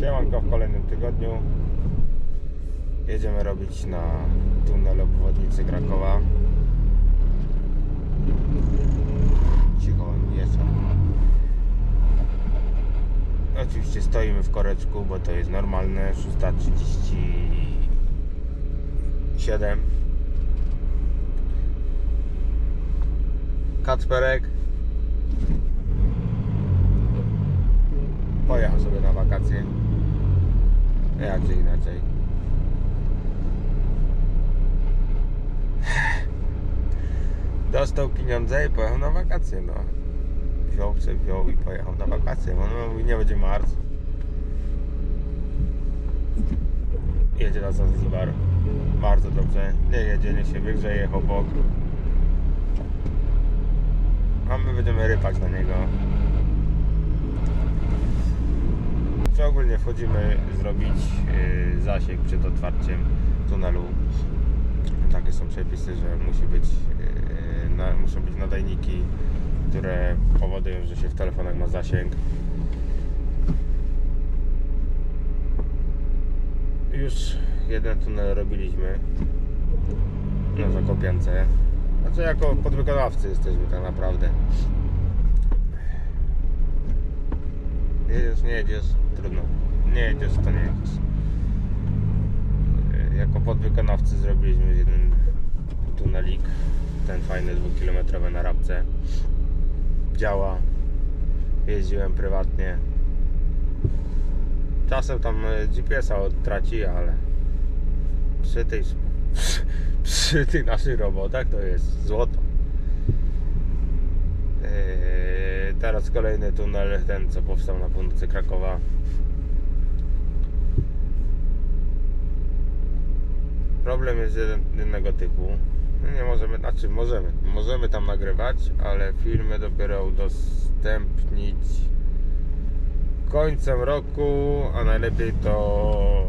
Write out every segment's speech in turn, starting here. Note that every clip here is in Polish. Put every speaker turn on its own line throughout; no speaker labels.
Siemanko w kolejnym tygodniu. Jedziemy robić na tunel obwodnicy Krakowa. Cicho, jest. Oczywiście stoimy w koreczku, bo to jest normalne. 6.37. Kacperek pojechał sobie na wakacje. Jakże inaczej. Dostał pieniądze i pojechał na wakacje, no. Wziął wziął i pojechał na wakacje. On mówi, nie będzie marc. Jedzie na Zanzibar. Bardzo dobrze. Nie jedzie, nie się wygrzeje obok. A my będziemy rypać na niego. Czy ogólnie wchodzimy zrobić yy, zasięg przed otwarciem tunelu. Takie są przepisy, że musi być, yy, na, muszą być nadajniki, które powodują, że się w telefonach ma zasięg. Już jeden tunel robiliśmy na Zakopiance. Znaczy jako podwykonawcy jesteśmy tak naprawdę. Jedziesz, nie jedziesz, trudno. Nie jedziesz, to nie jedziesz. Jako podwykonawcy zrobiliśmy jeden tunelik, ten fajny dwukilometrowy na Rabce. Działa. Jeździłem prywatnie. Czasem tam e, GPS-a traci, ale przy tej przy, przy tych naszych robotach to jest złoto. Teraz kolejny tunel, ten co powstał na północy Krakowa. Problem jest jeden, jednego typu. No Nie możemy, znaczy możemy, możemy tam nagrywać, ale filmy dopiero udostępnić końcem roku, a najlepiej to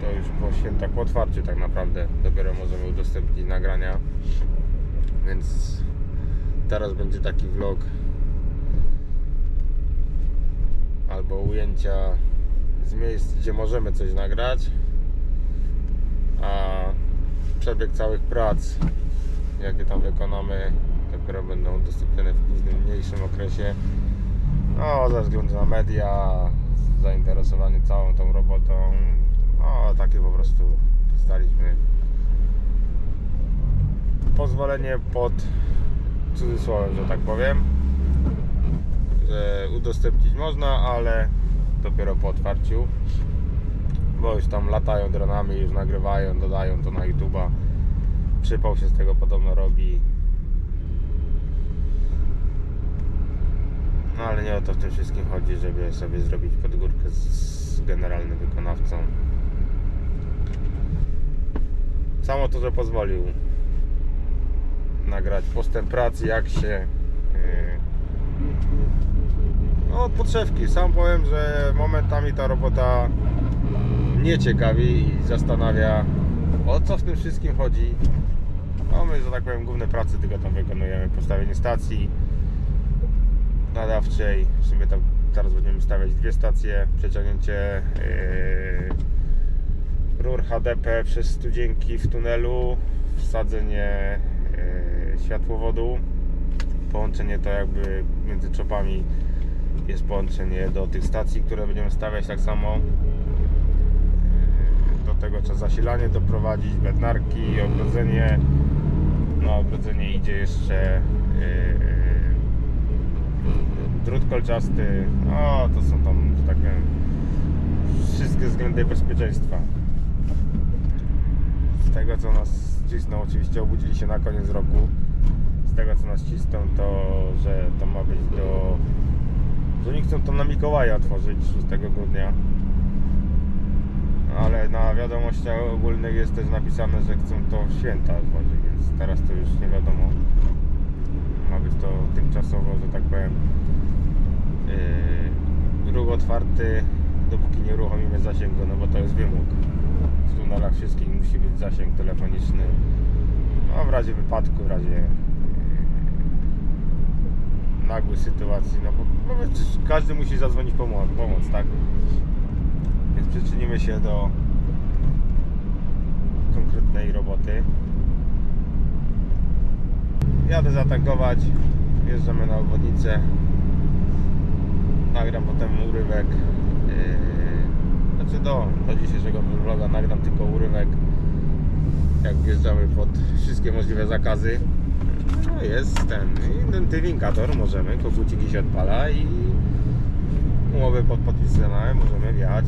to już po świętach po otwarciu tak naprawdę dopiero możemy udostępnić nagrania. Więc teraz będzie taki vlog. Albo ujęcia z miejsc, gdzie możemy coś nagrać, a przebieg całych prac, jakie tam wykonamy, dopiero będą udostępnione w późnym, mniejszym okresie. No, ze względu na media, zainteresowanie całą tą robotą, no, takie po prostu dostaliśmy pozwolenie pod cudzysłowem, że tak powiem, że udostępnić można, ale dopiero po otwarciu, bo już tam latają dronami, już nagrywają, dodają to na YouTube'a. Przypał się z tego podobno robi. No ale nie o to w tym wszystkim chodzi, żeby sobie zrobić podgórkę z, generalnym wykonawcą. Samo to, że pozwolił nagrać postęp pracy, jak się yy, no od podszewki. Sam powiem, że momentami ta robota mnie ciekawi i zastanawia o co w tym wszystkim chodzi. No my, że tak powiem, główne prace tylko tam wykonujemy. Postawienie stacji nadawczej. W sumie tam teraz będziemy stawiać dwie stacje. Przeciągnięcie yy, rur HDP przez studzienki w tunelu. Wsadzenie światłowodu. Połączenie to jakby między czopami jest połączenie do tych stacji, które będziemy stawiać tak samo. Yy, Do tego trzeba zasilanie doprowadzić, bednarki, ogrodzenie. Na ogrodzenie idzie jeszcze yy, drut kolczasty. O, to są tam, tak powiem, wszystkie względy bezpieczeństwa. Z tego co nas cisną, oczywiście obudzili się na koniec roku. Tego co nas cisną, to że to ma być do. że oni chcą to na Mikołaja otworzyć 6 grudnia. Ale na wiadomościach ogólnych jest też napisane, że chcą to w święta otworzyć, więc teraz to już nie wiadomo. Ma być to tymczasowo, że tak powiem, yy, ruch otwarty, dopóki nie uruchomimy zasięgu, no bo to jest wymóg. W tunelach wszystkich musi być zasięg telefoniczny. No w razie wypadku, w razie nagłej sytuacji, no bo no, każdy musi zadzwonić pomoc, pomoc, tak? Więc przyczynimy się do konkretnej roboty. Jadę zatankować, wjeżdżamy na obwodnicę. Nagram potem urywek. Yy, znaczy do, do dzisiejszego vloga nagram tylko urywek. Jak wjeżdżamy pod wszystkie możliwe zakazy. No jest ten identyfikator, możemy, koguciki się odpala i umowy pod podpisane, możemy wjechać.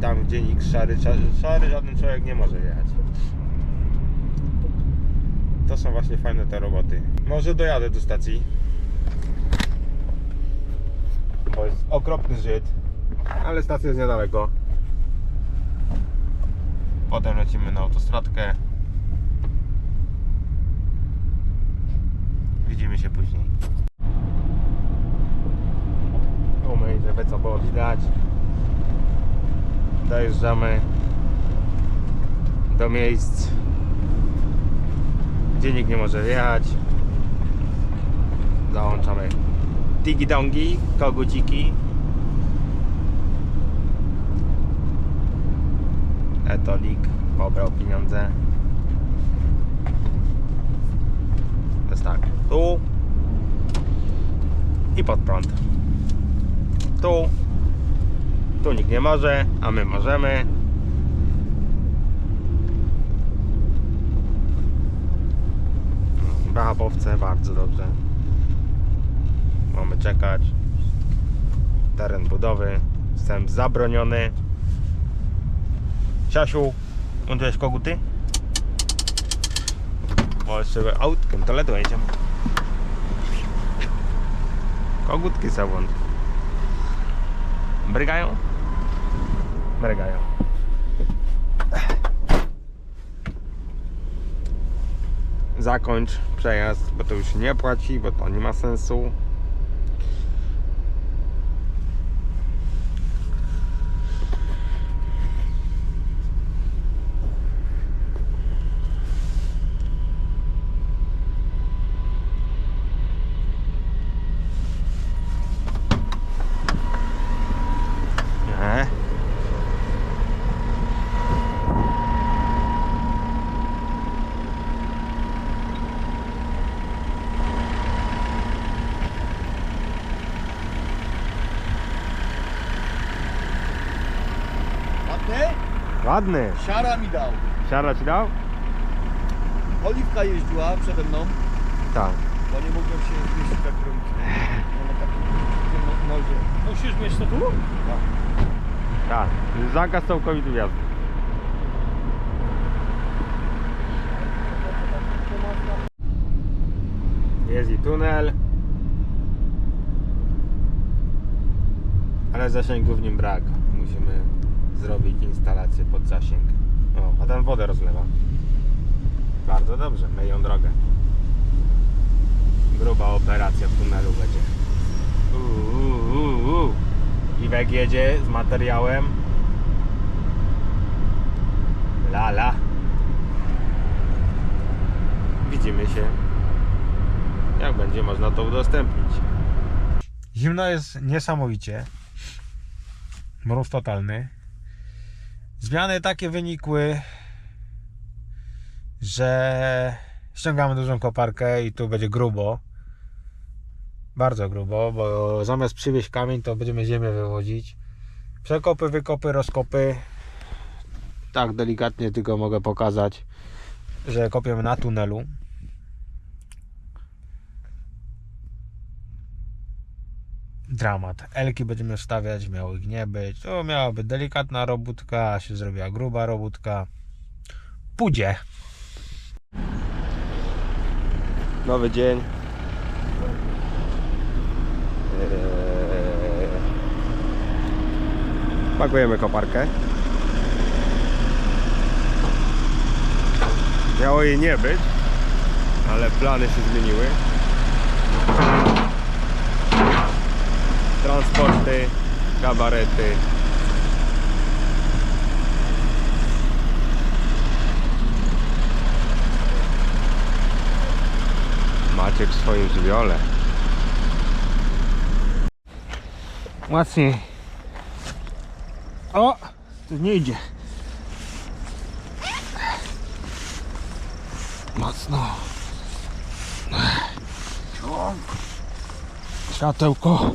Tam gdzie nikt szary, szary, szary żaden człowiek nie może jechać. To są właśnie fajne te roboty. Może dojadę do stacji. Bo jest okropny Żyd. Ale stacja jest niedaleko. Potem lecimy na autostradkę. Widzimy się później. Umyj, żeby co było widać. Dojeżdżamy do miejsc, gdzie nikt nie może wjechać. Załączamy digi-dongi, koguciki. Etolik pobrał pieniądze. To jest tak, tu i pod prąd. Tu, tu nikt nie może, a my możemy. Brachapowce, bardzo dobrze. Mamy czekać. Teren budowy. Wstęp zabroniony. Siasiu, montujesz koguty? Bo jeszcze autkiem, to ledu jedziemy. Kogutki włącz. Brygają? Brygają. Zakończ przejazd, bo to już nie płaci, bo to nie ma sensu. Nie.
Ładny?
Ładny.
Siara mi dał.
Siara ci dał?
Oliwka jeździła przede mną,
Tak.
bo nie mogłem się zmieścić tak kierownicy. Na takim no- nozie.
Musisz mieć to tu?
Tak. Zakaz całkowity wjazdu. Jest i tunel. Ale zasięgu w nim brak. Musimy zrobić instalację pod zasięg. O, a tam wodę rozlewa. Bardzo dobrze, myją drogę. Gruba operacja w tunelu będzie. Uuu, uuu, uuu. Iwek jedzie z materiałem. Lala. Widzimy się. Jak będzie można to udostępnić. Zimno jest niesamowicie. Mróz totalny. Zmiany takie wynikły, że ściągamy dużą koparkę i tu będzie grubo. Bardzo grubo, bo zamiast przywieźć kamień, to będziemy ziemię wywozić. Przekopy, wykopy, rozkopy. Tak delikatnie tylko mogę pokazać, że kopiemy na tunelu. Dramat. Elki będziemy wstawiać, miało ich nie być. To miała być delikatna robótka, a się zrobiła gruba robótka. Pójdzie. Nowy dzień. Eee, Pakujemy koparkę. Miało jej nie być, ale plany się zmieniły. Transporty, kabarety. Maciek w swoim żywiole. Mocniej. O! Nie idzie. Mocno. Światełko.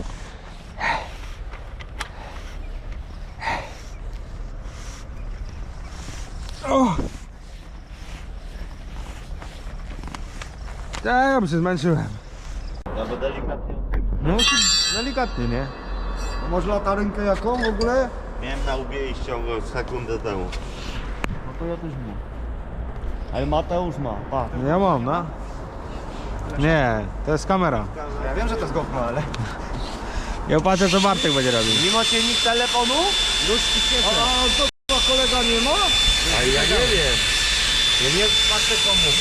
O! Ja się zmęczyłem.
Albo delikatnie.
No, delikatnie, nie?
A masz latarynkę jaką w ogóle?
Miałem na łbie i ściągnął sekundę temu.
No to ja też mam. Ale Mateusz ma, patrz.
Ja mam, no. Nie, to jest kamera.
Ja wiem, że to jest GoPro, ale...
Ja patrzę, co Bartek będzie robił.
Nie macie nikt telefonu? Już A, a to chyba kolega nie ma?
A ja nie wiem. Ja nie patrzę komu.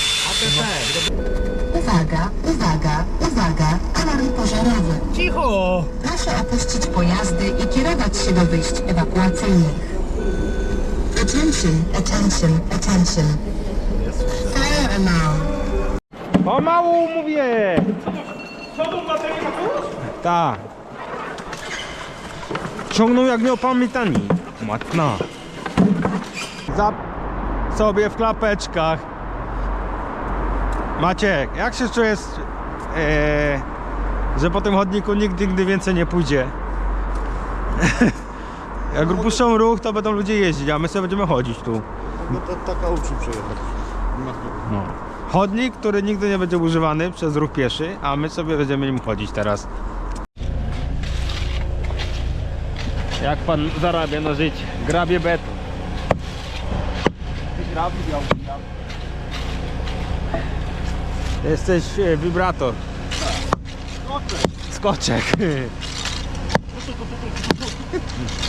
Uwaga, uwaga, uwaga, alarm pożarowy.
Cicho!
Proszę opuścić pojazdy i kierować się do wyjść ewakuacyjnych. Attention, attention, attention. Fire alarm.
Pomału mówię! Tak. Ciągnął jak nieopamiętani. Matna. Za sobie w klapeczkach. Maciek, jak się czujesz, e, że po tym chodniku nikt nigdy więcej nie pójdzie? jak puszczą ruch, to będą ludzie jeździć, a my sobie będziemy chodzić tu.
No to taka uczy przejechać.
No. Chodnik, który nigdy nie będzie używany przez ruch pieszy, a my sobie będziemy nim chodzić teraz. Jak pan zarabia na życie? Grabie beton.
Grabi, grabi, grabi.
Jesteś e, wibrator. Skoczek.